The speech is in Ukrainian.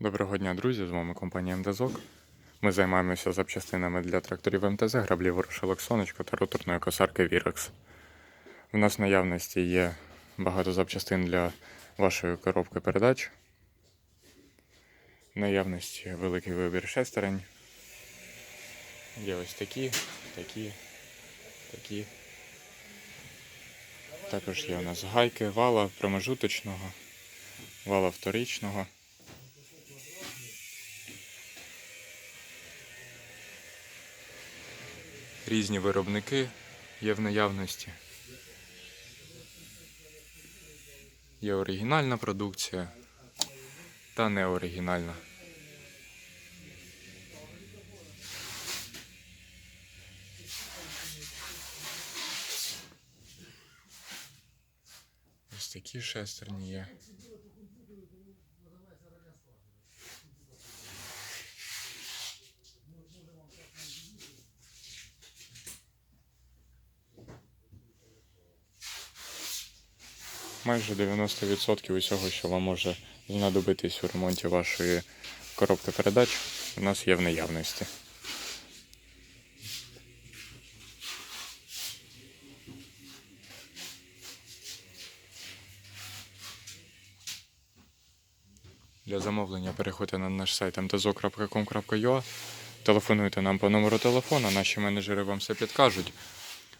Доброго дня, друзі! З вами компанія МДЗОК. Ми займаємося запчастинами для тракторів МТЗ, граблів ворошилок сонечко та роторної косарки Вірекс. У нас в наявності є багато запчастин для вашої коробки передач. В наявності великий вибір шестерень. Є ось такі, такі, такі. Також є у нас гайки, вала промежуточного, вала вторичного. Різні виробники є в наявності. Є оригінальна продукція та неоригінальна. Ось такі шестерні є. Майже 90% усього, що вам може знадобитись у ремонті вашої коробки передач, у нас є в наявності. Для замовлення переходьте на наш сайт mtzo.com.ua, телефонуйте нам по номеру телефона, наші менеджери вам все підкажуть.